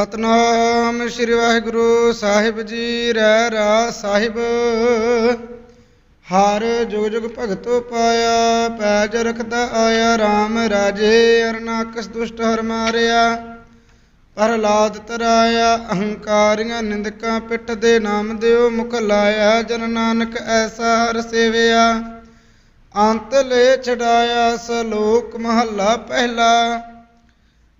ਸਤਨਾਮ ਸ੍ਰੀ ਵਾਹਿਗੁਰੂ ਸਾਹਿਬ ਜੀ ਰਹਿ ਰਾ ਸਾਹਿਬ। ਹਰ ਜੁਗ ਜੁਗ ਭਗਤੋ ਪਾਇਆ, ਪੈਜ ਰਖਦਾ ਆਇਆ RAM ਰਾਜੇ ਅਰਨਾਕਸ ਦੁਸ਼ਟ ਹਰ ਮਾਰਿਆ। ਪ੍ਰਹਲਾਦ ਤਰਾਇਆ, ਅਹੰਕਾਰੀਆਂ ਨਿੰਦਕਾਂ ਪਿੱਠ ਦੇ ਨਾਮ ਦਿਓ, ਮੁਖ ਲਾਇਆ, ਜਨ ਨਾਨਕ ਐਸਾ ਹਰ ਸੇਵਿਆ। ਅੰਤ ਲੈ ਛਡਾਇਆ, ਸਲੋਕ ਮਹੱਲਾ ਪਹਿਲਾ।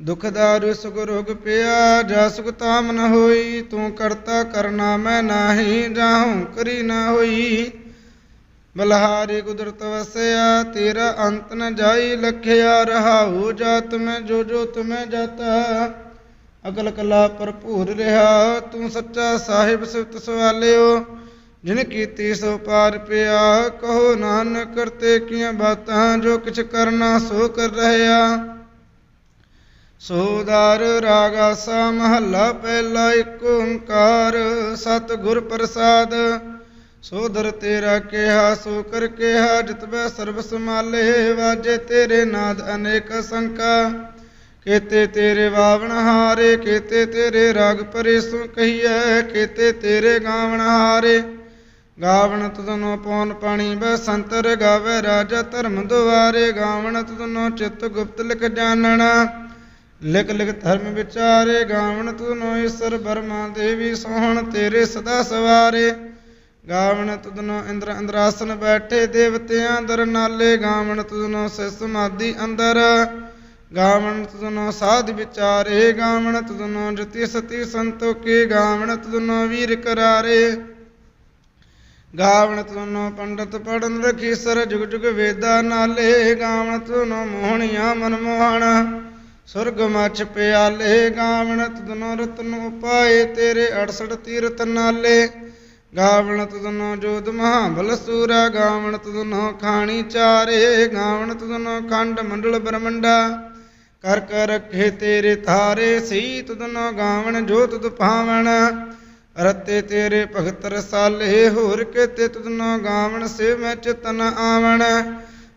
ਦੁਖ ਦਾਰੂ ਸੁਖ ਰੋਗ ਪਿਆ, ਜਾ ਸੁਖ ਤਾਮ ਨ ਹੋਈ, ਤੂੰ ਕਰਤਾ ਕਰਨਾ ਮੈਂ ਨਾਹੀ ਜਾਹੂੰ ਕਰੀ ਨਾ ਹੋਈ। ਬਲਹਾਰੀ ਕੁਦਰਤ ਵਸਿਆ, ਤੇਰਾ ਅੰਤ ਨ ਜਾਈ, ਲਖਿਆ ਰਹਾਉ, ਜਾ ਤੁਮੇ ਜੋ ਜੋ ਤੁਮੇ ਜਾਤਾ। ਅਕਲ ਕਲਾ ਭਰਪੂਰ ਰਿਹਾ, ਤੂੰ ਸੱਚਾ ਸਾਹਿਬ ਸਿਫਤ ਸਵਾਲਿਓ। ਜਿਨ ਕੀਤੀ ਸੋ ਪਾਰ ਪਿਆ, ਕਹੋ ਨਾਨਕ, ਕਰਤੇ ਕੀਆਂ ਬਾਤਾਂ, ਜੋ ਕਿਛ ਕਰਨਾ ਸੋ ਕਰ ਰਹਿਆ ਸੋਦਾਰ ਰਾਗ ਆਸਾ ਮਹੱਲਾ ਪਹਿਲਾ ਇੱਕ ਓੰਕਾਰ ਸਤ ਪ੍ਰਸਾਦ। ਸੋਦਰ ਤੇਰਾ ਕਿਹਾ, ਸੋ ਕਰ ਕਿਹਾ ਜਿਤਬੈ ਸਰਬ ਸਮਾਲੇ ਵਾਜੇ ਤੇਰੇ ਨਾਦ ਅਨੇਕ ਸੰਕਾ। ਕੇਤੇ ਤੇਰੇ ਵਾਵਣ ਹਾਰੇ, ਕੇਤੇ ਤੇਰੇ ਰਾਗ ਪਰੇ ਸੋ ਕਹੀਐ, ਕੇਤੇ ਤੇਰੇ ਗਾਵਣ ਹਾਰੇ। ਗਾਵਣ ਤੁਧਨੋ ਪੌਨ ਪਾਣੀ ਬਸੰਤਰ ਗਾਵੇ, ਰਾਜਾ ਧਰਮ ਦੁਆਰੇ ਗਾਵਣ ਤੁਧਨੋ ਚਿਤ ਗੁਪਤ ਲਿਖ ਜਾਣਨਾ ਲਿਖ ਲਿਖ ਧਰਮ ਵਿਚਾਰੇ, ਗਾਵਣ ਤੁਧਨੋ ਈਸ਼ਰ ਬਰਮਾ, ਦੇਵੀ ਸੋਹਣ ਤੇਰੇ ਸਦਾ ਸਵਾਰੇ। ਗਾਵਣ ਤੁਧਨੋ ਇੰਦਰ ਅੰਦਰਾਸਨ ਬੈਠੇ, ਦੇਵਤਿਆਂ ਅੰਦਰ ਨਾਲੇ। ਗਾਵਣ ਤੁਧਨੋ ਸਿਸ ਸਮਾਧੀ ਅੰਦਰ। ਗਾਵਣ ਤੁਧਨੋ ਸਾਧ ਵਿਚਾਰੇ, ਗਾਵਣ ਤੁਧਨੋ ਜਤੀ ਸਤੀ ਸੰਤੋਖੇ। ਗਾਵਣ ਤੁਧਨੋ ਵੀਰ ਕਰਾਰੇ। ਗਾਵਣ ਤੁਨੋ ਪੰਡਤ ਪੜਨ ਰਖੀ ਸਰ ਜੁਗ ਜੁਗ ਵੇਦਾ ਨਾਲੇ। ਗਾਵਣ ਤੁਨੋ ਮੋਹਣੀਆਂ ਮਨ ਮੋਹਣ ਸੁਰਗ ਮਛ ਪਿਆਲੇ ਗਾਵਣ ਤੁਨੋ ਰਤਨ ਉਪਾਏ ਤੇਰੇ 68 ਤੀਰਤ ਨਾਲੇ। ਗਾਵਣ ਤੁਨੋ ਜੋਦ ਮਹਾਬਲ ਸੂਰਾ ਗਾਵਣ ਤੁਨੋ ਖਾਣੀ ਚਾਰੇ ਗਾਵਣ ਤੁਨੋ ਖੰਡ ਮੰਡਲ ਬ੍ਰਹਮੰਡਾ। ਕਰ ਕਰ ਰਖੇ ਤੇਰੇ ਥਾਰੇ ਸਹੀ ਤੁਦਨੋ ਗਾਵਣ ਜੋ ਤੁਧ ਭਾਵਣ ਰਤੇ ਤੇਰੇ ਭਗਤ ਰਸਾਲੇ, ਹੋਰ ਕੇ ਕੇਤੇ ਤੁਧਨੋ ਗਾਵਣ ਸੇ ਮੈਂ ਚਿਤਨ ਆਵਣ।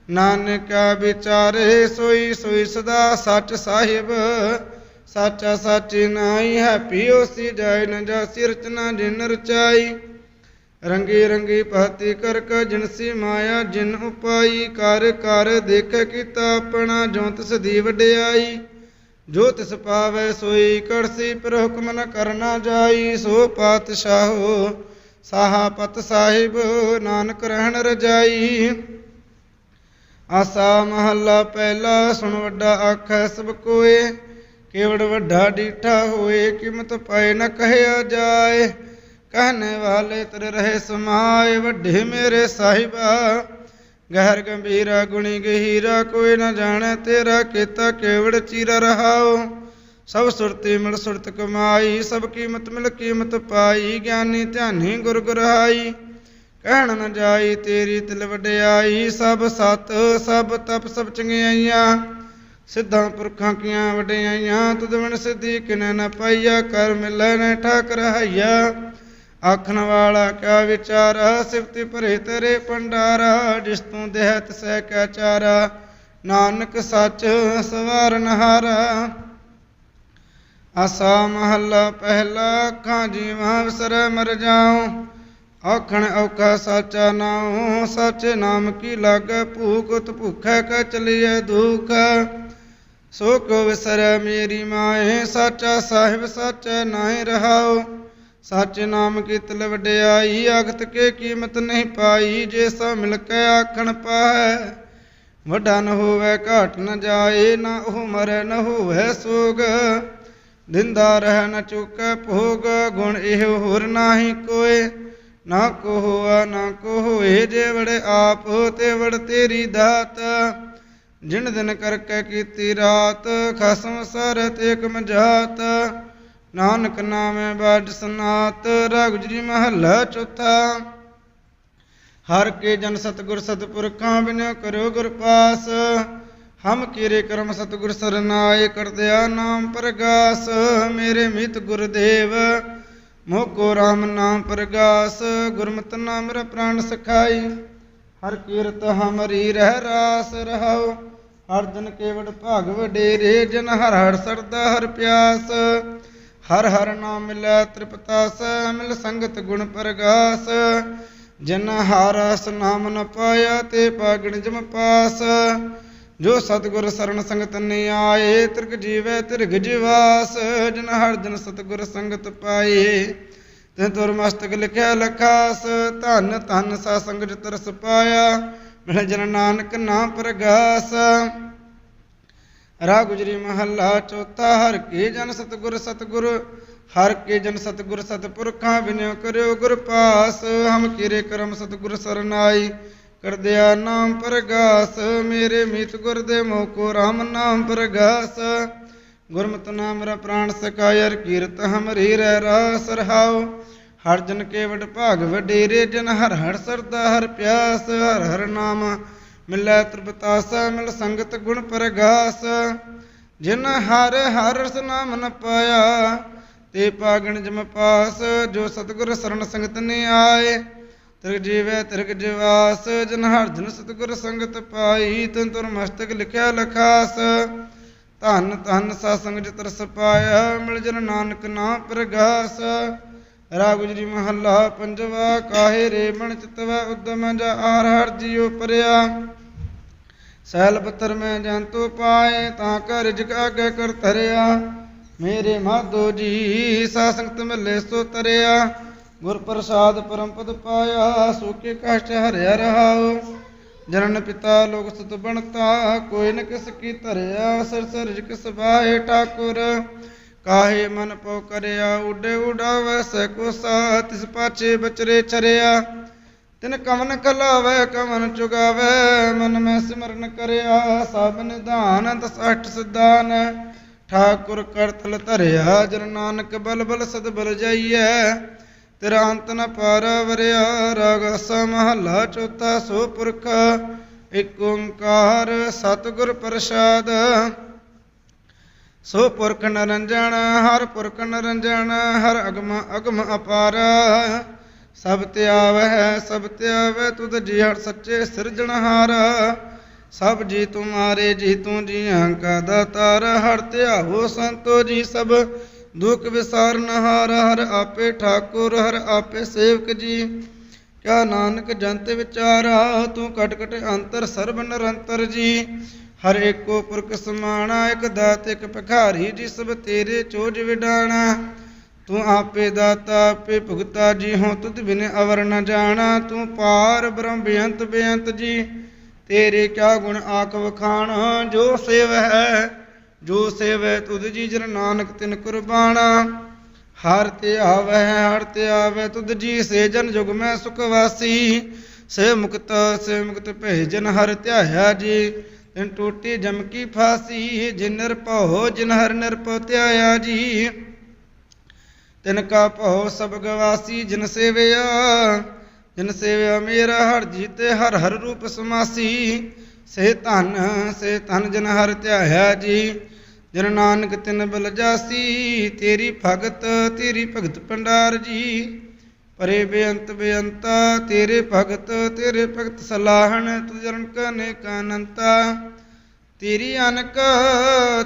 ਨਾਨਕਾ ਵਿਚਾਰੇ ਸੋਈ ਸੋਈ ਸਦਾ ਸੱਚ ਸਾਹਿਬ, ਸਾਚਾ ਸਾਚੀ ਨਾਈ ਹੈ ਪੀਓ ਸੀ ਜਾਇ ਨ ਜਾਸੀ ਰਚਨਾ ਜਿਨ ਰਚਾਈ। ਰੰਗੀ ਰੰਗੀ ਪਹਤੀ ਕਰ ਕ ਜਿਨਸੀ ਮਾਇਆ, ਜਿਨ ਉਪਾਈ। ਕਰ ਕਰ ਦੇਖ ਕੀਤਾ ਆਪਣਾ ਜੋ ਤਿਸ ਦੀ ਵਡਿਆਈ। ਜੋ ਤਿਸ ਪਾਵੈ ਸੋਈ ਕਰਸੀ ਪਰ ਹੁਕਮ ਨ ਕਰਨਾ ਜਾਈ। ਸੋ ਪਾਤਸ਼ਾਹੋ, ਸਾਹਾ ਪਤ ਸਾਹਿਬ, ਨਾਨਕ ਰਹਿਣ ਰਜਾਈ। ਆਸਾ ਮਹੱਲਾ ਪਹਿਲਾ, ਸੁਣ ਵੱਡਾ ਆਖੈ ਸਭ ਕੋਏ, ਕੇਵੜ ਵੱਡਾ ਡੀਠਾ ਹੋਏ, ਕਿਮਤ ਪਾਏ ਨ ਕਹਿਆ ਜਾਏ। ਕਹਨੇ ਵਾਲੇ ਤੇਰੇ ਰਹੇ ਸਮਾਏ, ਵੱਡੇ ਮੇਰੇ ਸਾਹਿਬਾ। ਗਹਿਰ ਗੰਭੀਰਾ ਗੁਣੀ ਗਹੀਰਾ, ਕੋਈ ਨ ਜਾਣੈ ਤੇਰਾ ਕੀਤਾ ਕੇਵੜ ਚੀਰਾ ਰਹਾਓ ਸਭ ਸੁਰਤੀ ਮਿਲ ਸੁਰਤ ਕਮਾਈ, ਸਭ ਕੀਮਤ ਮਿਲ ਕੀਮਤ ਪਾਈ, ਗਿਆਨੀ ਧਿਆਨੀ ਗੁਰ ਗੁਰਹਾਈ ਕਹਿਣ ਨ ਜਾਈ ਤੇਰੀ ਤਿਲ ਵਡਿਆਈ, ਸਭ ਸਤ, ਸਭ ਤਪ, ਸਭ ਚੰਗਿਆਈਆਂ। ਸਿੱਧਾਂ ਪੁਰਖਾਂ ਕੀਆਂ ਵਡਿਆਈਆਂ, ਤੁਧ ਸਿੱਧੀ ਕਿਨੇ ਨ ਪਾਈਆ, ਕਰ ਮਿਲੈ ਨ ਠਾਕ ਰਹਾਈਆ ਆਖਣ ਵਾਲਾ ਕਿਆ ਵਿਚਾਰਾ, ਸਿਫਤੀ ਭਰੇ ਤੇਰੇ ਪੰਡਾਰਾ ਜਿਸ ਤੂੰ ਦੇਹ ਸਹਿ ਕੈ ਚਾਰਾ। ਨਾਨਕ ਸੱਚ ਸਵਾਰਨ ਹਾਰਾ ਆਸਾ ਮਹੱਲਾ ਪਹਿਲਾ, ਅੱਖਾਂ ਜੀਵਾਂ ਵਿਸਰੈ ਮਰ ਜਾਉ। ਆਖਣ ਔਖਾ ਸਾਚਾ ਨਾਉ, ਸੱਚੇ ਨਾਮ ਕੀ ਲਾਗੈ? ਭੂਖ ਉਤ ਭੁਖੈ ਕੈ ਚਲੀਐ ਦੁਖ। ਸੋ ਕੋ ਵਿਸਰੈ ਮੇਰੀ ਮਾਏ, ਸਾਚਾ ਸਾਹਿਬ ਸਾਚਾ ਨਾਹੀ ਰਹਾਉ। ਸੱਚ ਨਾਮ ਕੀ ਤਲ ਵਡਿਆਈ ਅਗਤ ਕੇ ਕੀਮਤ ਨਹੀਂ ਪਾਈ। ਜੇ ਸੋ ਮਿਲ ਕੇ ਆਖਣ ਪਾਹੈ, ਵੱਡਾ ਨ ਹੋਵੇ, ਘਾਟ ਨ ਜਾਏ। ਨਾ ਉਹ ਮਰੈ, ਨ ਹੋਵੇ ਸੋਗ। ਦਿੰਦਾ ਰਹਿ ਨ ਚੁੱਕੈ ਭੋਗ, ਗੁਣ ਇਹ ਹੋਰ ਨਾਹੀ ਕੋਏ। ਨਾ ਕੋ ਹੋਆ ਨਾ ਕੋ ਹੋਏ ਜੇ ਆਪ ਤੇ ਤੇਰੀ ਦਾਤ। ਜਿਨ ਦਿਨ ਕਰਕੇ ਕੀਤੀ ਰਾਤ, ਖਸਮ ਸਰਤ ਏਕ ਮਜਾਤ ਨਾਨਕ ਨਾਮੇ ਬਾਜ ਸਨਾਤ ਰਗਜਰੀ ਮਹੱਲਾ ਚੌਥਾ। ਹਰ ਕੇ ਜਨ ਸਤਗੁਰ ਸਤਪੁਰਖਾਂ ਬਿਨਿ ਕਰੋ ਗੁਰ ਪਾਸ। ਹਮ ਕੀਰੇ ਕਰਮ ਸਤਗੁਰ ਸਰਨਾਏ ਕਰਦਿਆ ਨਾਮ ਪ੍ਰਗਾਸ। ਮੇਰੇ ਮਿਤ ਗੁਰਦੇਵ ਮੋਕੋ ਰਾਮ ਨਾਮ ਪ੍ਰਗਾਸ, ਗੁਰਮਤਿ ਨਾਮ ਮੇਰਾ ਪ੍ਰਾਨ ਸਖਾਈ। ਹਰ ਕੀਰਤ ਹਮਰੀ ਰਹਿ ਰਾਸ ਰਹਾਉ। ਹਰ ਦਿਨ ਕੇਵੜ ਭਾਗ ਵਡੇਰੇ, ਜਨ ਹਰ ਹਰ ਸਰਦਾ ਹਰ ਪਿਆਸ। ਹਰ ਹਰ ਨਾਮ ਮਿਲੈ ਤ੍ਰਿਪਤਾਸ ਮਿਲ ਸੰਗਤ ਗੁਣ ਪ੍ਰਗਾਸ। ਜਨ ਹਰ ਰਸ ਨਾਮ ਨ ਪਾਇਆ, ਤੇ ਪਾਗਣ ਜਮ ਪਾਸ। ਜੋ ਸਤਿਗੁਰ ਸਰਨ ਸੰਗਤ ਨੀ ਆਏ ਤਿਰਗ ਜੀਵੈ ਤਿਰਗ ਜਿਵਾਸ, ਜਿਨ ਹਰ ਜਨ ਸਤਿਗੁਰ ਸੰਗਤ ਪਾਏ। ਤੇ ਤੁਰ ਮਸਤਕ ਲਿਖਿਆ ਲਖਾਸ, ਧਨ ਧਨ ਸਾ ਸੰਗ ਤਰਸ ਪਾਇਆ। ਮਿਲ ਜਨ ਨਾਨਕ ਨਾਮ ਪ੍ਰਗਾਸ। ਰਾ ਗੁਜਰੀ ਮਹੱਲਾ ਚੌਥਾ, ਹਰ ਕੇ ਜਨ ਸਤਿਗੁਰ ਸਤਿਗੁਰ, ਹਰ ਕੇ ਜਨ ਸਤਿਗੁਰ ਸਤਿਪੁਰਖਾਂ ਬਿਨਿਓ ਕਰਿਓ ਗੁਰ ਪਾਸ। ਹਮ ਕਿਰੇ ਕਰਮ ਸਤਿਗੁਰ ਸਰਨਾਈ ਕਰਦਿਆ ਨਾਮ ਪ੍ਰਗਾਸ, ਮੇਰੇ ਮੀਤ ਗੁਰ ਦੇ ਮੋਹ ਕੋ ਰਾਮ ਨਾਮ ਪ੍ਰਗਾਸ। ਗੁਰਮਤਿ ਨਾਮ ਮੇਰਾ ਪ੍ਰਾਣ ਸਕਾਇਰ ਕੀਰਤ ਹਮਰੀ ਰਹਿ ਰਾਸ ਰਹਾਉ। ਹਰ ਜਨ ਕੇ ਵਡ ਭਾਗ ਵਡੇਰੇ, ਜਨ ਹਰ ਹਰ ਸਰਦਾ ਹਰ ਪਿਆਸ। ਹਰ ਹਰ ਨਾਮ ਮਿਲੈ ਤ੍ਰਿਪਤਾਸ ਮਿਲ ਸੰਗਤ ਗੁਣ ਪ੍ਰਗਾਸ। ਜਿਨ ਹਰ ਹਰ ਰਸ ਨਾਮ ਨ ਪਾਇਆ, ਤੇ ਪਾਗਣ ਜਮ ਪਾਸ। ਜੋ ਸਤਿਗੁਰ ਸਰਣ ਸੰਗਤ ਨੇ ਆਏ ਤਿਰਕ ਜੀਵੈ ਤਿਰਗ ਜਿਵਾਸ, ਜਨ ਹਰ ਜਨ ਸਤਿਗੁਰ ਸੰਗਤ ਪਾਈ, ਤਨ ਤੁਰ ਮਸਤਕ ਲਿਖਿਆ ਲਖਾਸ। ਧੰਨ ਧੰਨ ਸਾ ਸੰਗ ਜਿ ਤਰਸ ਮਿਲ ਜਨ ਨਾਨਕ ਨਾਮ ਪ੍ਰਗਾਸ। ਰਾ ਮਹੱਲਾ ਪੰਜਵਾ, ਕਾਹੇ ਰੇ ਮਨ ਚਿਤਵਾ ਉਦਮ ਜਾ ਆਰ ਹਰ ਜੀਉ ਪਰਿਆ। ਸੈਲ ਪੱਤਰ ਮੈਂ ਜੰਤੂ ਪਾਏ, ਤਾਂ ਕਰ ਰਿਜਕ ਆਗੇ ਕਰ ਧਰਿਆ। ਮੇਰੇ ਮਾਧੋ ਜੀ ਸਾ ਸੰਗਤ ਮਿਲੇ ਸੋ ਤਰਿਆ। ਗੁਰ ਪ੍ਰਸਾਦ ਪਰਮ ਪਦ ਪਾਇਆ ਸੋਕੇ ਕਸ਼ਟ ਹਰਿਆ ਰਹਾਉ। ਜਨਨ ਪਿਤਾ ਲੋਕ ਸਤ ਬਣਤਾ, ਕੋਈ ਨ ਕਿਸ ਕੀ ਧਰਿਆ, ਸਰ ਸਰ ਰਿਜਕ ਸਬਾਏ ਠਾਕੁਰ। ਕਾਹੇ ਮਨ ਪਉ ਕਰਿਆ, ਉਡੇ ਉਡਾਵੈ ਸੈ ਕੋ ਸਾ ਤਿਸ ਪਾਛੇ ਬਚਰੇ ਚਰਿਆ ਤਿਨ ਕਵਨ ਕਲਾਵੇ ਕਮਨ ਚੁਗਾਵੇ, ਮਨ ਮੈਂ ਸਿਮਰਨ ਕਰਿਆ, ਸਭ ਨਿਧਾਨ ਦਸ ਅਠ ਸਿਧਾਨ। ਠਾਕੁਰ ਕਰਤਲ ਧਰਿਆ, ਜਨ ਨਾਨਕ ਬਲ ਬਲ ਸਦ ਬਲ ਜਾਈਐ। ਤੇਰਾ ਅੰਤ ਨ ਪਾਰ ਵਰਿਆ, ਰਾਗ ਅਸਾ ਚੌਥਾ ਸੋ ਪੁਰਖ ਇਕ ਓੰਕਾਰ ਸਤਿਗੁਰ ਪ੍ਰਸਾਦ। ਸੋ ਪੁਰਖ ਨਰੰਜਨ, ਹਰ ਪੁਰਖ ਨਰੰਜਨ, ਹਰ ਅਗਮ ਅਗਮ ਅਪਾਰ। ਸਭ ਤੇ ਆਵੈ, ਸਭ ਤੇ ਆਵੈ, ਤੁਧ ਜੀ ਹਰ ਸੱਚੇ ਸਿਰਜਣਹਾਰ ਸਭ ਜੀ ਤੁਮਾਰੇ ਜੀ ਤੂੰ ਜੀਆਂ ਕਾ ਦਾਤਾਰ ਹਰ ਧਿਆਵੋ ਸੰਤੋ ਜੀ ਸਭ ਦੁਖ ਵਿਸਾਰਨ ਹਾਰ, ਹਰ ਆਪੇ ਠਾਕੁਰ, ਹਰ ਆਪੇ ਸੇਵਕ ਜੀ। ਕਿਆ ਨਾਨਕ ਜੰਤ ਵਿਚਾਰਾ ਤੂੰ ਕਟਕਟ ਅੰਤਰ ਸਰਬ ਨਿਰੰਤਰ ਜੀ। ਹਰ ਏਕੋ ਪੁਰਖ ਸਮਾਣਾ, ਇਕ ਦਾਤ, ਇਕ ਭਿਖਾਰੀ ਜੀ ਸਭ ਤੇਰੇ ਚੋਜ ਵਿਡਾਣਾ। ਤੂੰ ਆਪੇ ਦਾਤਾ, ਆਪੇ ਭੁਗਤਾ ਜੀ ਹੋ ਤੁਧ ਬਿਨ ਅਵਰ ਨ ਜਾਣਾ। ਤੂੰ ਪਾਰ ਬ੍ਰਹਮ ਬੇਅੰਤ ਬੇਅੰਤ ਜੀ, ਤੇਰੇ ਕਿਆ ਗੁਣ ਆਖ ਵਖਾਣ, ਜੋ ਸੇਵ ਹੈ। ਜੋ ਸੇਵੈ ਤੁਧ ਜੀ ਜਨ ਨਾਨਕ ਤਿਨ ਕੁਰਬਾਨਾ। ਹਰ ਤੇ ਆਵੈ, ਹਰ ਤੇ ਆਵੈ, ਤੁਧ ਜੀ ਸੇ ਜਨ ਜੁਗ ਮੈਂ ਸੁਖ ਵਾਸੀ। ਸੇ ਮੁਕਤ ਸੇ ਮੁਕਤ ਭੈ ਭੇਜਨ ਹਰ ਧਿਆਇਆ ਜੀ। ਤਿਨ ਟੋਟੀ ਜਮ ਕੀ ਫਾਸੀ, ਜਿਨ ਨਿਰਭਉ, ਜਿਨ ਹਰ ਨਿਰਭਉ ਧਿਆਇਆ ਜੀ। ਤਿਨ ਕਾ ਭਉ ਸਭ ਗਵਾਸੀ ਜਿਨ ਸੇਵਿਆ ਜਿਨ ਸੇਵਿਆ ਮੇਰਾ ਹਰ ਜੀਤੇ ਹਰ ਹਰ ਰੂਪ ਸਮਾਸੀ। ਸੇ ਧਨ ਸੇ ਧਨ ਜਨ ਹਰ ਧਿਆਇਆ ਜੀ। ਜਨ ਨਾਨਕ ਤਿਨ ਬਲ ਜਾਸੀ, ਤੇਰੀ ਭਗਤ ਤੇਰੀ ਭਗਤ ਭੰਡਾਰ ਜੀ। ਪਰੇ ਬੇਅੰਤ ਬੇਅੰਤਾ, ਤੇਰੇ ਭਗਤ ਤੇਰੇ ਭਗਤ ਸਲਾਹਣ ਤੁ ਜਰਨ ਕਨੇ ਕਾਨੰਤਾ ਤੇਰੀ ਅਨਕ,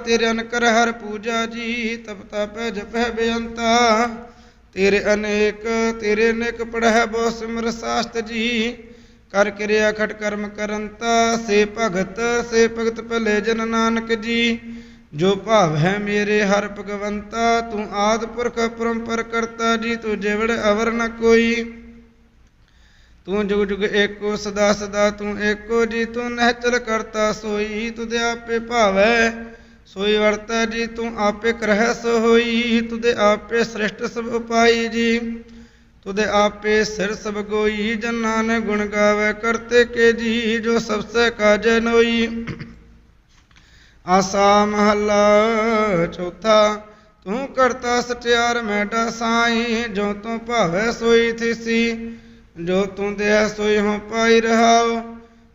ਤੇਰੇ ਅਨਕਰ ਹਰ ਪੂਜਾ ਜੀ, ਤਪ ਤਪੈ ਜਪੈ ਬੇਅੰਤਾ। ਤੇਰੇ ਅਨੇਕ ਤੇਰੇ ਅਨੇਕ ਪੜਹਿ ਬੋ ਸਿਮਰ ਸਾਸਤ ਜੀ। ਕਰ ਕਿਰਿਆ ਖਟ ਕਰਮ ਕਰੰਤਾ, ਸੇ ਭਗਤ ਸੇ ਭਗਤ ਭਲੇ ਜਨ ਨਾਨਕ ਜੀ। ਜੋ ਭਾਵ ਹੈ ਮੇਰੇ ਹਰ ਭਗਵੰਤਾ, ਤੂੰ ਆਦ ਪੁਰਖ ਪਰੰਪਰ ਕਰਤਾ, ਜੀ ਤੂੰ ਜਿਵੜ ਅਵਰ ਨ ਕੋਈ। ਤੂੰ ਜੁਗ ਜੁਗ ਏਕੋ ਸਦਾ ਸਦਾ, ਤੂੰ ਏਕੋ ਜੀ, ਤੂੰ ਨਹਿਚਲ ਕਰਤਾ, ਸੋਈ ਤੁਦੇ ਆਪੇ ਭਾਵੈ। ਸੋਈ ਵਰਤੈ ਜੀ, ਤੂੰ ਆਪੇ ਕਰਹਿ ਸੋ ਹੋਈ ਤੁਦੇ ਆਪੇ ਸ੍ਰਿਸ਼ਟ ਸਭ ਉਪਾਈ ਜੀ। ਤੁਦੇ ਆਪੇ ਸਿਰ ਸਭ ਗੋਈ, ਜਨਾਂ ਨੇ ਗੁਣ ਗਾਵੇ, ਕਰਤੇ ਕੇ ਜੀ, ਜੋ ਸਭ ਸੇ ਕਾਜੈ ਨੋਈ। ਆਸਾ ਮਹੱਲਾ ਚੌਥਾ, ਤੂੰ ਕਰਤਾ ਸਟਿਆਰ ਮੈਡਾ ਸਾਈ, ਜੋ ਤੂੰ ਭਾਵੈ ਸੋਈ ਥੀਸੀ, ਜੋ ਤੂੰ ਦੇਹ ਸੋਈ ਹੋ ਪਾਈ ਰਹਾਉ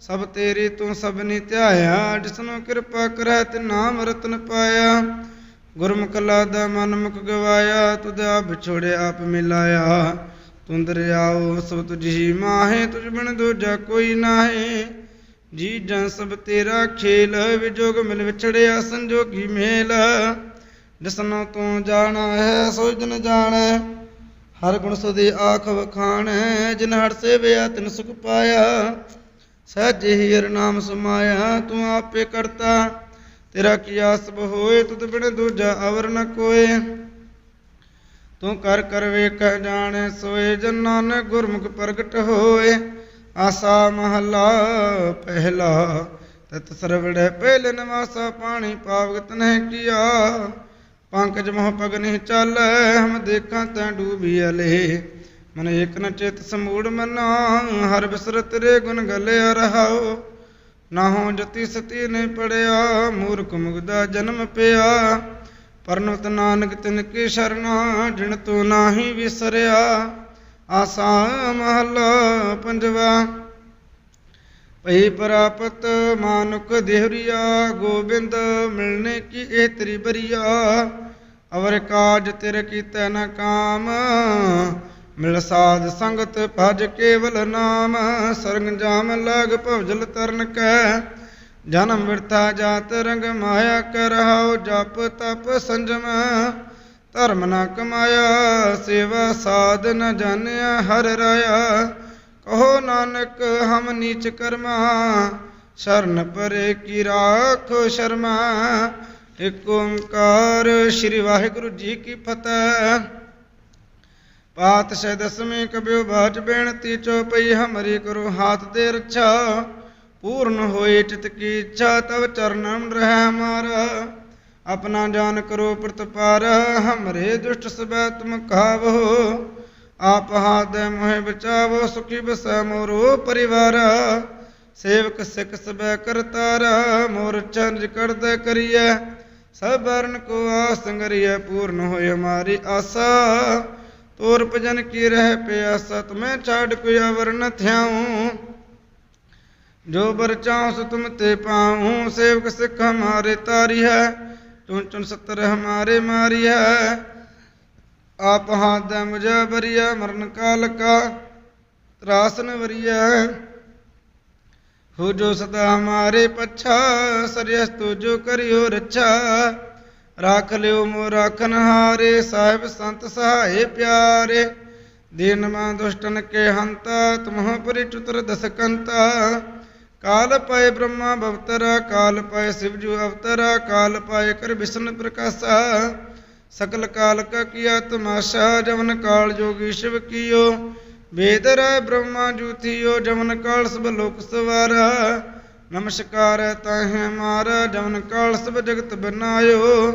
ਸਭ ਤੇਰੀ ਤੂੰ ਸਭਨੀ ਧਿਆਇਆ ਜਿਸਨੂੰ ਕਿਰਪਾ ਕਰੈ ਤੇ ਨਾਮ ਰਤਨ ਪਾਇਆ। ਗੁਰਮੁਖ ਲਾਦਾ ਮਨ ਮੁਖ ਗਵਾਇਆ, ਤੁਧ ਆਪ ਵਿਛੋੜੇ ਆਪ ਮਿਲਾਇਆ। ਤੂੰ ਦਰਿਆਓ ਸਭ ਤੁਝੀ ਮਾਹੇ, ਤੁਝ ਬਿਨ ਦੂਜਾ ਕੋਈ ਨਾਹੀ। ਜੀ ਜਨ ਸਭ ਤੇਰਾ ਖੇਲ ਵਿਜੋਗ ਮਿਲ ਵਿਛੜਿਆ ਸੰਜੋਗੀ ਮੇਲ। ਜਿਸਨੂੰ ਤੂੰ ਜਾਣਾ ਹੈ, ਸੋ ਜਨ ਜਾਣੈ। ਹਰ ਗੁਣ ਸੁਦੀ ਆਖ ਵਖਾਣੈ, ਜਿਨ ਹਰ ਸੇਵਿਆ ਤਿਨ ਸੁਖ ਪਾਇਆ। ਸਹਿਜ ਹੀ ਹਰ ਨਾਮ ਸਮਾਇਆ, ਤੂੰ ਆਪੇ ਕਰਤਾ। ਤੇਰਾ ਕੀ ਆਸਬ ਹੋਏ, ਤੁਧ ਬਿਨ ਦੂਜਾ ਅਵਰ ਨ ਕੋਏ। ਤੂੰ ਕਰ ਕਰ ਵੇਖ ਜਾਣੈ, ਸੋਏ ਜਨ ਨਾਨਕ ਗੁਰਮੁਖ ਪ੍ਰਗਟ ਹੋਏ। ਆਸਾ ਮਹਲਾ ਪਹਿਲਾ, ਤਤ ਸਰਵੜੈ ਪਹਿਲੇ ਨਵਾਸਾ ਪਾਣੀ ਪਾਵਗਤ ਨਹਿ ਕੀਆ। ਪੰਕਜ ਮੋਹ ਪਗ ਨਹੀਂ ਚਾਲੈ, ਹਮ ਦੇਖਾਂ ਤੈ ਡੂਬੀ ਅਲੇ। ਮਨ ਏਕ ਨ ਚਿਤ ਸਮੂੜ ਮਨਾ, ਹਰ ਬਿਸਰ ਰੇ ਗੁਣ ਗਲਿਆ ਰਹਾਓ ਨਾਹੋ ਜਤੀ ਸਤੀ ਨੇ ਪੜਿਆ, ਮੂਰਖ ਮੁਗਦਾ ਜਨਮ ਪਿਆ। ਪਰਨੁਤ ਨਾਨਕ ਤਿਨ ਕੀ ਸ਼ਰਨਾ ਜਿਣ ਤੂੰ ਨਾਹੀ ਵਿਸਰਿਆ। ਆਸਾ ਮਹਲਾ ਪੰਜਵਾ। ਭਈ ਪ੍ਰਾਪਤ ਮਾਨੁਕ ਦੇਹਰੀਆ, ਗੋਬਿੰਦ ਮਿਲਨੇ ਕੀ ਇਹ ਤੇਰੀ ਬਰੀਆ। ਅਵਰ ਕਾਜ ਤਿਰ ਕੀਤੈ ਨ ਕਾਮ, ਮਿਲ ਸਾਧ ਸੰਗਤ ਭਜ ਕੇਵਲ ਨਾਮ। ਸਰੰਗ ਜਾਮ ਲਗ ਭਵਜਲ ਤਰਨ ਕੈ, ਜਨਮ ਵਿਰਥਾ ਜਾਤ ਰੰਗ ਮਾਇਆ ਕਰਹਾਉ ਜਪ ਤਪ ਸੰਜਮ। ਧਰਮ ਨਾ ਕਮਾਇਆ, ਸੇਵਾ ਸਾਧ ਨ ਜਾਣਿਆ, ਹਰ ਰਾਇਆ। ਕਹੋ ਨਾਨਕ, ਹਮ ਨੀਚ ਕਰਮਾ, ਸ਼ਰਨ ਪਰੇ ਕੀ ਰਾਖੋ ਸ਼ਰਮਾ। ਇਕ ਓੰਕਾਰ ਸ੍ਰੀ ਵਾਹਿਗੁਰੂ ਜੀ ਕੀ ਫਤਿਹ। ਪਾਤਸ਼ਾਹ ਦਸਵੇਂ ਕਬਿਓ ਬਾਜ ਬੇਨਤੀ ਚੋਪਈ ਹਮਰੀ ਕਰੋ ਹਾਥ ਦੇ ਰੱਛਾ। ਪੂਰਨ ਹੋਏ ਚਿਤ ਕੀ ਇੱਛਾ, ਤਵ ਚਰਨਮ ਰਹਿ ਹਮਾਰਾ ਆਪਣਾ ਜਾਨ ਕਰੋ ਪ੍ਰਤਪਾਰ, ਹਮਰੇ ਦੁਸ਼ਟ ਸਬੈ ਤੁਮ ਕਾਵੋ। ਆਪ ਹਾਥ ਮੋਹਿ ਬਚਾਵੋ, ਸੁਖੀ ਬਸੈ ਮੋਰੋ ਪਰਿਵਾਰ। ਸੇਵਕ ਸਿੱਖ ਸਬੈ ਕਰਤਾਰ, ਮੋਰ ਚੰਜ ਕਰਦਾ ਕਰੀਐ। ਸਭ ਕੋ ਆਸ ਪੂਰਨ ਹੋਏ ਹਮਾਰੀ ਆਸਾ। ਤੋਰ ਭਜਨ ਕੀ ਰਹਿ ਪਿਆਸਾ, ਤੁਮੈ ਛਾੜ ਕੋਈ ਅਵਰ ਨ ਥਿਆਉ। ਜੋ ਬਰ ਚਾਹਉ ਸੋ ਤੁਮ ਤੇ ਪਾਉ, ਸੇਵਕ ਸਿੱਖ ਹਮਾਰੇ ਤਾਰੀ ਹੈ। ਚੁਨ ਚੁਨ ਸਤਰ ਹਮਾਰੇ ਮਾਰੀ ਆਪ ਹਾਥ ਦੇ ਬਰੀਆ ਮਰਨ ਕਾਲ ਕਾ ਤਰਾਸਨ ਵਰੀਆ ਹੋ ਜੋ ਸਦਾ ਹਮਾਰੇ ਪਛਾ ਸਰਿਯਸ ਤੋ ਕਰਿਓ ਰੱਛਾ। ਰਾਖ ਲਿਓ ਮੋ ਰਾਖਨ ਹਾਰੇ, ਸਾਹਿਬ ਸੰਤ ਸਹਾਏ ਪਿਆਰੇ। ਦੀਨ ਮਾ ਦੁਸ਼ਟਨ ਕੇ ਹੰਤਾ, ਤੁਮਹ ਪਰਿ ਚੁਤਰ ਕਾਲ ਪਏ ਬ੍ਰਹਮਾ ਬਵਤਰਾ, ਕਾਲ ਪਾਏ ਸਿਵ ਜੂ ਅਵਤਰਾ, ਕਾਲ ਪਾਏ ਕਰ ਵਿਸ਼ਨ ਪ੍ਰਕਾਸ਼ਾ। ਸਕਲ ਕਾਲ ਕਾ ਕੀਆ ਤਮਾਸ਼ਾ, ਜਵਨ ਕਾਲ ਜੋਗੀ ਸ਼ਿਵ ਕੀਓ। ਵੇਦ ਰਾਇ ਬ੍ਰਹਮਾ ਜੂਥੀਓ ਜਵਨ ਕਾਲ ਸਭ ਲੋਕ ਸਵਾਰਾ। ਨਮਸਕਾਰ ਤਾਹੇ ਮਾਰਾ, ਜਵਨ ਕਾਲ ਸਭ ਜਗਤ ਬਨਾਇਓ।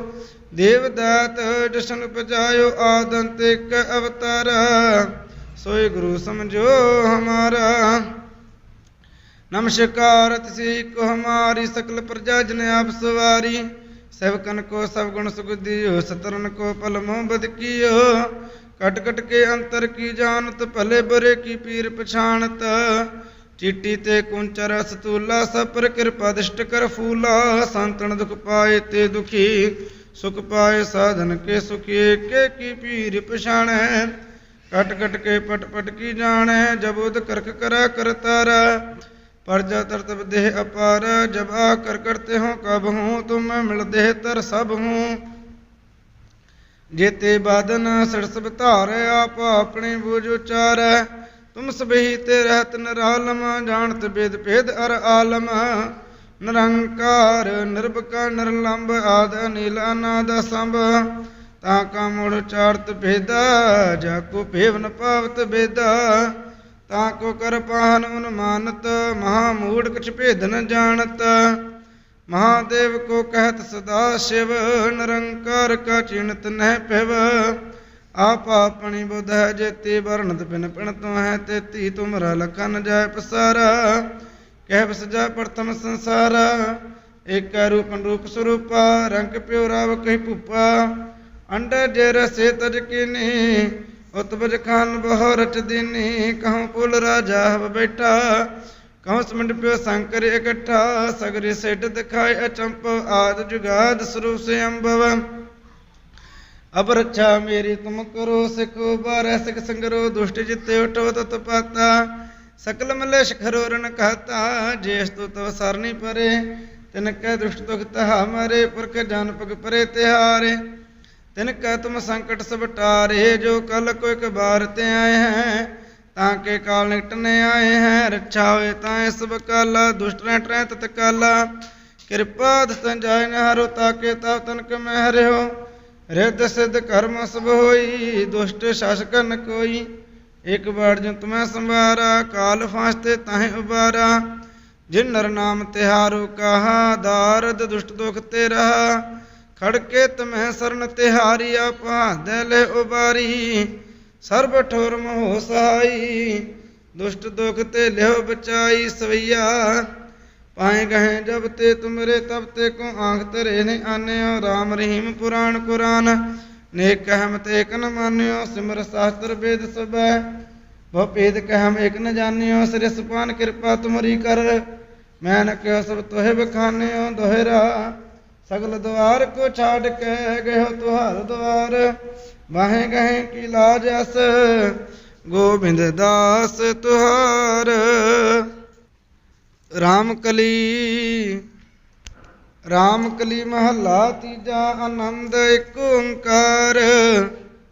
ਦੇਵ ਦਾਤ ਜਸ਼ਨ ਪਜਾਇਓ ਆਦੰਤ ਇੱਕ ਅਵਤਾਰ। ਸੋਈ ਗੁਰੂ ਸਮਝੋ ਹਮਾਰਾ। ਨਮਸਕਾਰ, ਤਿਸੀ ਕੋ ਹਮਾਰੀ ਸਕਲ ਪ੍ਰਜਾ ਜਨ ਆਪ ਸਵਾਰੀ। ਸਭਕਨ ਕੋ, ਸਭ ਗੁਣ ਸੁਖ ਦਿਓ, ਸਤਰਨ ਕੋ, ਪਲ ਮੋਹ ਬਦਕੀਓ ਕਟ ਕਟ ਕੇ ਅੰਤਰ ਕੀ ਜਾਣਤ, ਭਲੇ ਬਰੇ ਕੀ ਪੀਰ ਪਛਾਣਤ। ਚੀਟੀ ਤੇ ਕੁੰਚਰ ਸਤੂਲਾ ਸਭ ਪਰ ਕਿਰਪਾ ਦਿਸ਼ਟ ਕਰ ਫੂਲਾ। ਸੰਤਨ ਦੁਖ ਪਾਏ ਤੇ ਦੁਖੀ, ਸੁਖ ਪਾਏ ਸਾਧਨ ਕੇ ਸੁਖੀ ਕੇ ਕੀ ਪੀਰ ਪਛਾਣੈ? ਕਟ ਕਟ ਕੇ ਪਟ ਪਟ ਕੀ ਜਾਣੈ ਜਬੋਦ ਕਰਖ ਕਰਾ ਕਰਤਾਰਾ। परजा तरतब देह अपार जब आकर करते हो कब हूँ तुम मिल देह तर सब हूँ जेते बादन सड़सब धार आप अपने बुझ उचार तुम सबही ते रहत निरालम जानत वेद भेद अर आलम निरंकार निर्भका निर्लंब आद अनिल अनाद संभ ताका मुड़ चारत भेदा जाको भेव न पावत बेदा ਤਾਂ ਕੋ ਕਰ ਪਾਹਨ ਉਨਮਾਨਤ ਮਹਾ ਮੂੜ ਕਛ ਭੇਦ ਨ ਜਾਣਤ। ਮਹਾਦੇਵ ਕੋ ਕਹਿਤ ਸਦਾ ਸ਼ਿਵ, ਨਿਰੰਕਾਰ ਕਾ ਚਿਣਤ ਨਹਿ ਪਿਵ ਆਪ ਆਪਣੀ ਬੁਧ ਹੈ ਜੇਤੀ, ਵਰਣਤ ਬਿਨ ਪਿਣ ਤੋ ਹੈ ਤੇਤੀ ਤੁਮਰਾ ਲਖਨ ਜਾਇ ਪਸਾਰਾ। ਕਹਿ ਬਸਜਾ ਪ੍ਰਥਮ ਸੰਸਾਰ, ਏਕ ਰੂਪ ਰੂਪ ਸਰੂਪਾ, ਰੰਗ ਪਿਓ ਰਾਵ ਕਹਿ ਭੂਪਾ। ਅੰਡ ਜੇ ਰਸੇ ਤਜ ਕੀਨੀ ਉਤਬਜ ਖਾਨ ਬਹੁ ਰਚ ਦੀਨੀ, ਕਹਉ ਪੁਲ ਰਾਜਾ ਹਵ ਬੈਠਾ। ਕਹਉ ਸਮੰਡ ਪਿਓ ਸੰਕਰ ਇਕੱਠਾ, ਸਗਰੇ ਸੇਟ ਦਿਖਾਏ ਅਚੰਪ ਆਦ ਜੁਗਾਦ ਸਰੂਪ ਸੇ ਅੰਬਵ ਅਬ ਰੱਛਾ ਮੇਰੀ ਤੁਮ ਕਰੋ, ਸਿਖ ਬਾਰੈ ਸਿਖ ਸੰਗਰੋ, ਦੁਸ਼ਟ ਜਿਤੇ ਉਠੋ ਤਤ ਪਾਤਾ। ਸਕਲ ਮਲੇ ਸ਼ਖਰੋ ਰਨ ਕਹਤਾ ਜੇਸ ਤੋ ਤਵ ਸਰਨੀ ਪਰੇ। ਤਿਨ ਕੈ ਦੁਸ਼ਟ ਦੁਖ ਤਹਾ ਮਰੇ, ਪੁਰਖ ਜਨ ਪਗ ਪਰੇ ਤਿਹਾਰੇ। ਤਿਨ ਕੈ ਤੁਮ ਸੰਕਟ ਸਭ ਟਾਰੇ ਜੋ ਕਲ ਕੋ ਇੱਕ ਬਾਰ ਤੇ ਆਏ ਹੈ, ਤਾਂ ਕੇ ਕਾਲ ਨਿਕਟਨੇ ਆਏ ਹੈ, ਰੱਛਾ ਹੋਏ ਤਾਂ ਇਸ ਬਕਾਲਾ ਦੁਸ਼ਟ ਰਹਿ ਟਰੈ ਤਤ ਕਾਲਾ। ਕਿਰਪਾ ਦਸਨ ਜਾਇ ਨ ਹਰੋ ਤਾਕੇ ਤਾ ਤਨ ਕ ਮੈਂ ਹਰਿਓ ਰਿੱਧ ਸਿੱਧ ਕਰਮ ਸਭ ਹੋਈ, ਦੁਸ਼ਟ ਸ਼ਾਸਕ ਨ ਕੋਈ। ਇਕ ਬਾੜ ਜੰਤ ਮੈਂ ਸੰਭਾਰਾ ਕਾਲ ਫਾਸਤੇ ਤਾਹੇ ਉਬਾਰਾ। ਜਿਨ ਨਰ ਨਾਮ ਤਿਹਾਰੋ ਕਹਾ, ਦਾਰਦ ਦੁਸ਼ਟ ਦੁਖ ਤੇ ਰਹਾ ਖੜਕੇ ਤਮੈ ਸਰਨ ਤਿਹਾਰੀ ਆਪਾਦੇ ਲੈ ਉਬਾਰੀ। ਸਰਬ ਠੋਰ ਮੋਹ ਸਹਾਈ ਦੁਸ਼ਟ ਦੁਖ ਤੇ ਲਿਓ ਬਚਾਈ ਸਵਈਆ। ਪਾਏ ਗਏ ਜਬ ਤੇ ਤੁਮਰੇ, ਤਬ ਤੇ ਕੋ ਆਂਖ ਤਰੇ ਨੇ ਆਨਿਓ। RAM ਰਹੀਮ ਪੁਰਾਣ ਕੁਰਾਨ ਨੇ ਕਹਿਮ ਤੇ ਇਕ ਨ ਮਾਨਿਓ। ਸਿਮਰ ਸਾਸਤਰ ਵੇਦ ਸਭੈ ਬਹੁ ਭੇਦ ਕਹਿਮ ਇਕ ਨ ਜਾਣਿਓ। ਸਿਰ ਸੁਪਾਨ ਕਿਰਪਾ ਤੁਮਰੀ ਕਰ, ਮੈਂ ਨ ਕਿਉ ਸਭ ਤੋਹਿ ਬਖਾਨਿਓ ਦੋਹਰਾ। ਸਗਲ ਦਵਾਰ ਕੋ ਛਾੜ ਕੇ ਗਇਓ ਤੁਹਾਰ ਦਵਾਰ। ਬਾਹੇ ਗਏ ਕੀ ਲਾਜ ਅਸ ਗੋਬਿੰਦ ਦਾਸ ਤੁਹਾਰ। ਰਾਮ ਕਲੀ ਰਾਮ ਕਲੀ ਮਹੱਲਾ ਤੀਜਾ ਆਨੰਦ ਇੱਕ ਓੰਕਾਰ।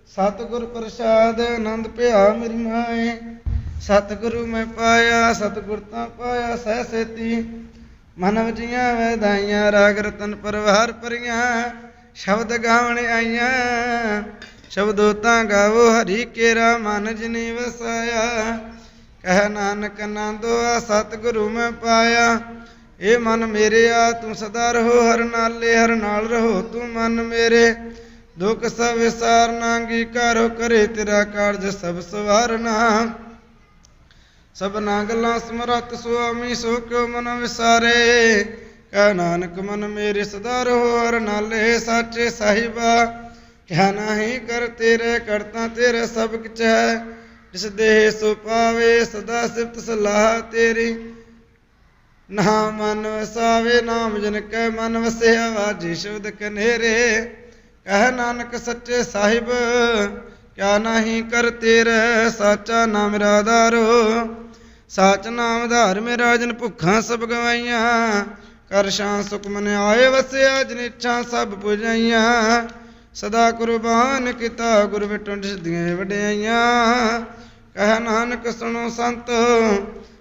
ਸਤਿਗੁਰ ਪ੍ਰਸਾਦ ਆਨੰਦ ਭਿਆ ਮੇਰੀ ਮਾਏ। ਸਤਿਗੁਰੂ ਮੈਂ ਪਾਇਆ, ਸਤਿਗੁਰ ਤਾਂ ਪਾਇਆ ਸਹਿ ਸੇਤੀ। ਮਨ ਵਜੀਆਂ ਵੈਦਾਈਆਂ, ਰਾਗ ਰਤਨ ਪਰਵਾਰ ਪਰੀਆਂ ਸ਼ਬਦ ਗਾਵਣ ਆਈਆਂ। ਸ਼ਬਦੋ ਤਾਂ ਗਾਵੋ, ਹਰੀ ਕੇਰਾ ਮਨ ਜਿਨੀ ਵਸਾਇਆ। ਕਹਿ ਨਾਨਕ ਆਨੰਦੋ, ਆ ਸਤਿਗੁਰੂ ਮੈਂ ਪਾਇਆ। ਏ ਮਨ ਮੇਰੇ, ਆ ਤੂੰ ਸਦਾ ਰਹੋ, ਹਰ ਨਾਲੇ ਹਰ ਨਾਲ ਰਹੋ, ਤੂੰ ਮਨ ਮੇਰੇ। ਦੁੱਖ ਸਭ ਵਿਸਾਰਨਾ ਨਾਂਗੀ ਕਰੋ ਕਰੇ ਤੇਰਾ ਕਾਰਜ ਸਭ ਸਵਾਰਨਾ। ਸਭਨਾ ਗੱਲਾਂ ਸਮਰਤ ਸੁਆਮੀ ਸੋ ਕਿਉ ਮਨ ਵਿਸਾਰੇ। ਕਹਿ ਨਾਨਕ ਮਨ ਮੇਰੇ ਸਦਾ ਰਹੋ ਹਰ ਨਾਲੇ ਸਾਚੇ ਸਾਹਿਬਾ। ਕਿਆ ਨਾਹੀ ਕਰ ਤੇਰੇ ਕਰਤਾ ਤੇਰੇ ਸਭ ਕਿਛ ਹੈ। ਜਿਸ ਦੇਹ ਸੋ ਪਾਵੇ ਸਦਾ ਸਿਫਤ ਸਲਾਹ ਤੇਰੀ। ਨਾ ਮਨ ਵਸਾਵੇ, ਨਾਮ ਜਨ ਕੈ ਮਨ ਵਸਿਆ ਵਾਜੀ ਸ਼ਬਦ ਕਨੇਰੇ। ਕਹਿ ਨਾਨਕ ਸੱਚੇ ਸਾਹਿਬ ਕਿਆ ਨਾਹੀ ਕਰ ਤੇਰੇ ਸਾਚਾ ਨਾਮ ਮੇਰਾ ਸਾਚ ਨਾਮ ਧਾਰ ਮੇ ਰਾਜਨ ਭੁੱਖਾਂ ਸਭ ਗਵਾਈਆਂ। ਕਰ ਸ਼ਾਂ ਸੁਖ ਮਨ ਆਏ ਵਸਿਆ, ਜਿਨ ਇੱਛਾ ਸਭ ਪੁਜਾਈਆਂ। ਸਦਾ ਕੁਰਬਾਨ ਕੀਤਾ, ਗੁਰ ਵਿਟੁੰਡ ਸਿੱਧੀਆਂ ਵਡਿਆਈਆਂ। ਕਹਿ ਨਾਨਕ ਸੁਣੋ ਸੰਤ,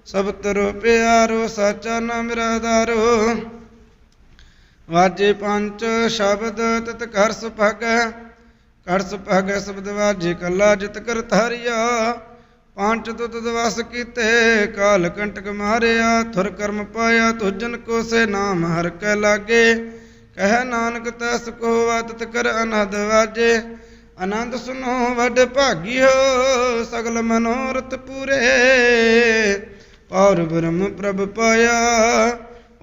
ਸਭ ਤਰੋ ਪਿਆਰੋ, ਸਾਚਾ ਨਾਮ ਮੇਰਾ ਆਧਾਰੋ ਵਾਜੇ ਪੰਜ ਸ਼ਬਦ, ਤਤ ਕਰ ਸੁਭਗ। ਕਰ ਸੁਭਗ ਸ਼ਬਦ ਵਾਜੇ ਕੱਲਾ, ਜਿਤ ਕਰ ਧਾਰਿਆ। ਪੰਜ ਤੁਤ ਦਵਸ ਕੀਤੇ, ਕਾਲ ਕੰਟਕ ਮਾਰਿਆ, ਥੁਰ ਕਰਮ ਪਾਇਆ, ਤੁਜਨ ਕੋ ਸੇ ਨਾਮ ਹਰ ਕੈ ਲਾਗੇ। ਕਹਿ ਨਾਨਕ ਤਸ ਕੋ ਵਤਤ ਕਰ ਅਨਹਦ ਵਾਜੇ। ਆਨੰਦ ਸੁਨੋ ਵੱਡ ਭਾਗੀ ਹੋ ਸਗਲ ਮਨੋਰਥ ਪੂਰੇ। ਔਰ ਬ੍ਰਹਮ ਪ੍ਰਭ ਪਾਇਆ,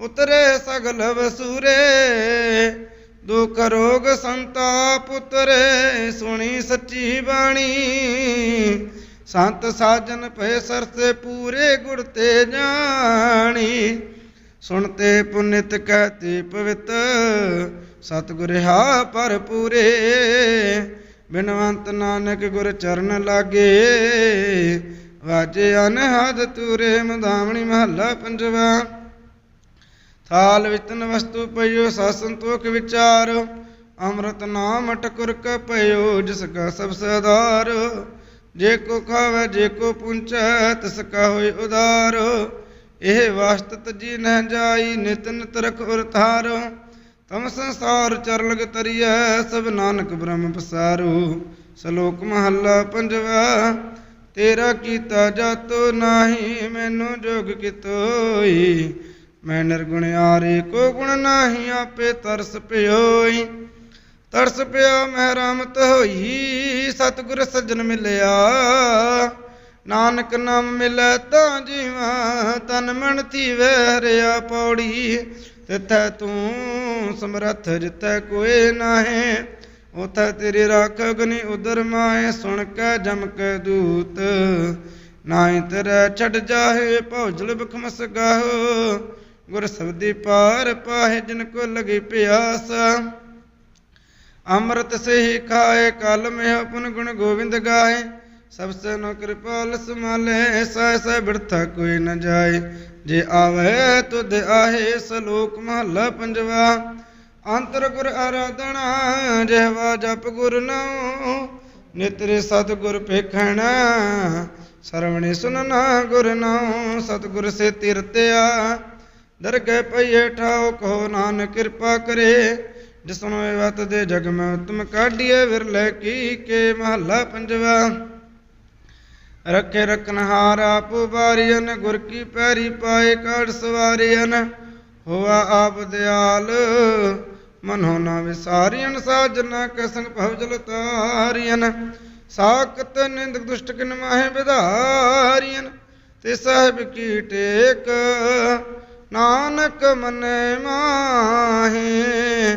ਉਤਰੇ ਸਗਲ ਵਸੂਰੇ। ਦੁਖ ਰੋਗ ਸੰਤਾਪ ਉਤਰੇ, ਸੁਣੀ ਸੱਚੀ ਬਾਣੀ। ਸੰਤ ਸਾਜਨ ਭਏ ਸਰਸੇ ਪੂਰੇ ਗੁਰ ਤੇ ਜਾਣੀ। ਸੁਣਤੇ ਪੁਨਿਤ ਕਹਤੇ ਪਵਿੱਤ, ਸਤਿਗੁਰ ਹਾ ਪਰ ਪੂਰੇ ਬਿਨਵੰਤ ਨਾਨਕ ਗੁਰ ਚਰਨ ਲਾਗੇ, ਵਾਜੇ ਅਨਹਦ ਤੂਰੇ ਮਦਾਵਣੀ ਮਹੱਲਾ ਪੰਜਵਾ। ਥਾਲ ਵਿਤਨ ਵਸਤੂ ਪਈਓ ਸਾ ਸੰਤੋਖ ਵਿਚਾਰ, ਅੰਮ੍ਰਿਤ ਨਾਮ ਟਕੁਰ ਕ ਪਈਓ ਜਿਸ ਕਾ ਸਭ ਸਦਾਰ ਜੇ ਕੋ ਖਾਵੇ ਜੇ ਕੋ ਪੁੰਚੈ, ਤਿਸ ਕਾ ਹੋਇ ਉਦਾਰ। ਇਹ ਵਾਸਤ ਤਜੀ ਨ ਜਾਈ, ਨਿਤ ਨਿਤ ਉਰ ਥਾਰ ਤਮ ਸੰਸਾਰ ਚਰਲਗ ਤਰੀਐ, ਸਭ ਨਾਨਕ ਬ੍ਰਹਮ ਪਸਾਰੂ। ਸ਼ਲੋਕ ਮਹੱਲਾ ਪੰਜਵਾ, ਤੇਰਾ ਕੀਤਾ ਜਾਤੋ ਨਾਹੀ, ਮੈਨੂੰ ਜੋਗ ਕਿਤੋਈ। ਮੈਂ ਨਿਰਗੁਣ ਆਰੇ, ਕੋ ਗੁਣ ਨਾਹੀ, ਆਪੇ ਤਰਸ ਪਿਓਈ। ਤਰਸ ਪਿਆ ਮਹਿ ਰਾਮਤ ਹੋਈ, ਸਤਿਗੁਰ ਸੱਜਣ ਮਿਲਿਆ। ਨਾਨਕ ਨਾਮ ਮਿਲੈ ਤਾਂ ਜੀਵਾ, ਤਨ ਮਨ ਥੀਵੈ ਹਰਿਆ ਪੌੜੀ। ਤਿਥੈ ਤੂੰ ਸਮਰੱਥ ਜਿਤੈ ਕੋਏ ਨਾਹੀ, ਉਥੈ ਤੇਰੀ ਰਾਖ ਅਗਨੀ ਉਦਰ ਮਾਏ ਸੁਣ ਕੇ ਜਮ ਕੇ ਦੂਤ। ਨਾਹੀ ਤੇਰੇ ਛੱਡ ਜਾਹੇ, ਭੌਜਲ ਬਖਮਸ ਗਾਹ। ਗੁਰ ਸਬਦੀ ਪਾਰ ਪਾਹੇ ਜਿਨ ਕੋ ਲਗੀ ਪਿਆਸ। ਅੰਮ੍ਰਿਤ ਸੇ ਖਾਏ, ਕਲ ਮੈਂ ਆਪਨ ਗੁਣ ਗੋਬਿੰਦ ਗਾਏ। ਸਭ ਸੇ ਨੋ ਕਿਰਪਾਲ ਸਮਾਲੇ ਸਹਿ ਸਹਿ ਬਿਰਥਾ ਕੋਈ ਨ ਜਾਏ। ਜੇ ਆਵੇ ਤੁਧ ਆਹੇ, ਸਲੋਕ ਮਹੱਲਾ ਪੰਜਵਾ। ਅੰਤਰ ਗੁਰ ਆਰਾਧਨਾ, ਜਿਹਵਾ ਜਪ ਗੁਰ ਨਾਮ ਨਿਤਰੇ ਸਤ ਗੁਰ ਪੇਖਣ ਸਰਵਣੇ ਸੁਨਨਾ ਗੁਰ ਨਾਮ ਸਤਿਗੁਰ ਸੇ ਤਿਰਤਿਆ ਦਰਗਹਿ ਪਈਏ ਠਾਉ ਕੋ ਨਾਨਕ ਕਿਰਪਾ ਕਰੇ। ਜਿਸਨੋ ਇਹ ਵਤ ਦੇ ਜਗ ਮੈਂ ਉਤਮ ਕਾਢੀਏ ਵਿਰਲੇ ਕੀ ਕੇ ਮਹੱਲਾ ਪੰਜਵਾ। ਰੱਖੇ ਰਖਨਹਾਰ ਆਪ ਬਾਰੀਨ ਗੁਰ ਕੀ ਪੈਰੀ ਪਾਏ ਕਾੜ ਸਵਾਰੀਨ ਹੋਆ ਆਪ ਦਿਆਲ, ਮਨੋ ਨਾ ਵਿਸਾਰੀਨ ਸਾਜਨਾ ਕੈ ਸੰਗ ਤਾਰੀਨ ਸਾਕਤ ਨਿੰਦ ਦੁਸ਼ਟ ਕਿਨ ਮਾਹੇ ਵਿਧਾਰੀਨ ਤੇ ਸਾਹਿਬ ਕੀ ਟੇਕ। ਨਾਨਕ ਮਨੈ ਮਾਹੇ